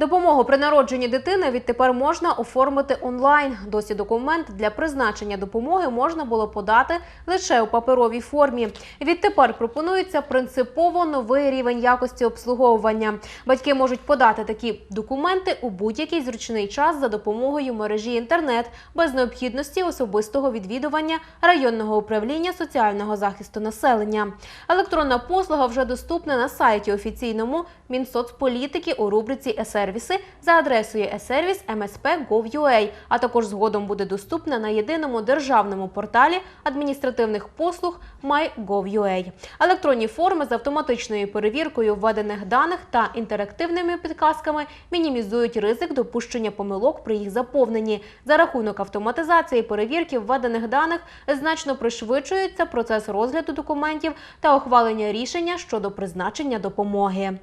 Допомогу при народженні дитини відтепер можна оформити онлайн. Досі документ для призначення допомоги можна було подати лише у паперовій формі. Відтепер пропонується принципово новий рівень якості обслуговування. Батьки можуть подати такі документи у будь-який зручний час за допомогою мережі інтернет без необхідності особистого відвідування районного управління соціального захисту населення. Електронна послуга вже доступна на сайті офіційному Мінсоцполітики у рубриці «Е-сервіси» за адресою e-service msp.gov.ua, а також згодом буде доступна на єдиному державному порталі адміністративних послуг MyGov.ua. Електронні форми з автоматичною перевіркою введених даних та інтерактивними підказками мінімізують ризик допущення помилок при їх заповненні. За рахунок автоматизації перевірки введених даних значно пришвидшується процес розгляду документів та ухвалення рішення щодо призначення допомоги.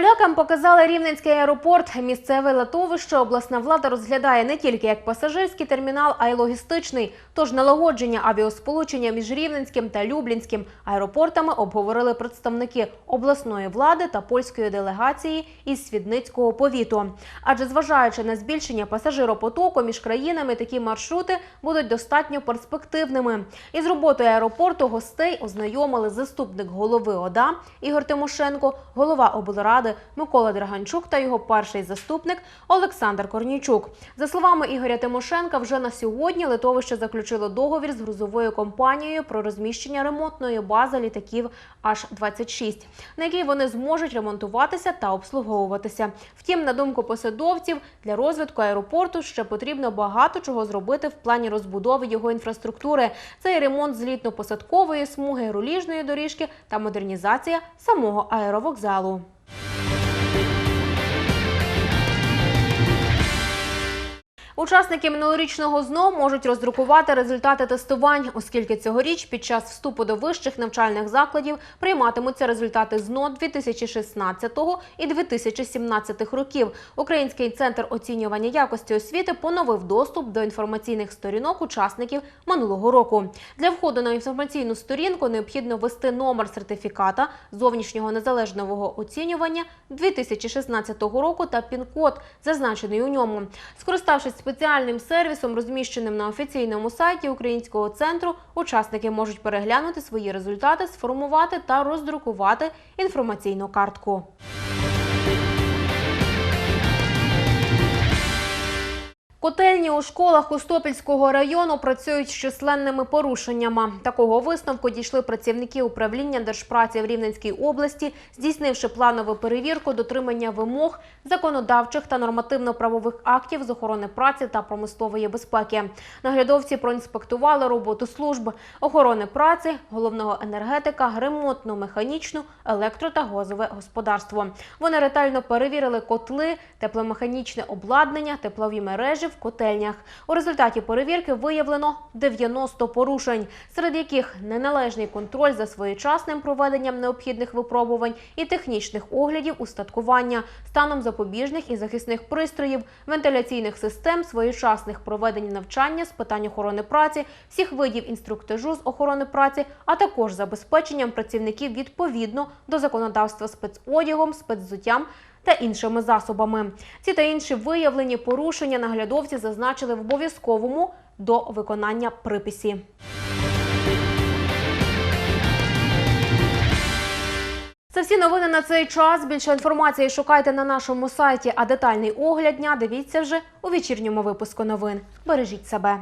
Полякам показали рівненський аеропорт. Місцеве литовище обласна влада розглядає не тільки як пасажирський термінал, а й логістичний. Тож налагодження авіасполучення між Рівненським та Люблінським аеропортами обговорили представники обласної влади та польської делегації із Свідницького повіту. Адже зважаючи на збільшення пасажиропотоку між країнами, такі маршрути будуть достатньо перспективними. Із роботою аеропорту гостей ознайомили заступник голови ОДА Ігор Тимошенко, голова облради Микола Драганчук та його перший заступник Олександр Корнійчук. За словами Ігоря Тимошенка, вже на сьогодні литовище заключило договір з грузовою компанією про розміщення ремонтної бази літаків H-26, на якій вони зможуть ремонтуватися та обслуговуватися. Втім, на думку посадовців, для розвитку аеропорту ще потрібно багато чого зробити в плані розбудови його інфраструктури. Це і ремонт злітно-посадкової смуги, руліжної доріжки та модернізація самого аеровокзалу. Учасники минулорічного ЗНО можуть роздрукувати результати тестувань, оскільки цьогоріч під час вступу до вищих навчальних закладів прийматимуться результати ЗНО 2016 і 2017 років. Український центр оцінювання якості освіти поновив доступ до інформаційних сторінок учасників минулого року. Для входу на інформаційну сторінку необхідно ввести номер сертифіката зовнішнього незалежного оцінювання 2016 року та пін-код, зазначений у ньому. Скориставшись спеціальним сервісом, розміщеним на офіційному сайті Українського центру, учасники можуть переглянути свої результати, сформувати та роздрукувати інформаційну картку. Котельні у школах Костопільського району працюють з численними порушеннями. Такого висновку дійшли працівники управління держпраці в Рівненській області, здійснивши планову перевірку дотримання вимог законодавчих та нормативно-правових актів з охорони праці та промислової безпеки. Наглядовці проінспектували роботу служб охорони праці, головного енергетика, ремонтну, механічну, електро та газове господарство. Вони ретельно перевірили котли, тепломеханічне обладнання, теплові мережі в котельнях. У результаті перевірки виявлено 90 порушень, серед яких неналежний контроль за своєчасним проведенням необхідних випробувань і технічних оглядів устаткування, станом запобіжних і захисних пристроїв, вентиляційних систем, своєчасних проведень навчання з питань охорони праці, всіх видів інструктажу з охорони праці, а також забезпеченням працівників відповідно до законодавства спецодягом, спецзуттям та іншими засобами. Ці та інші виявлені порушення наглядовці зазначили в обов'язковому до виконання приписі. Це всі новини на цей час. Більше інформації шукайте на нашому сайті, а детальний огляд дня дивіться вже у вечірньому випуску новин. Бережіть себе.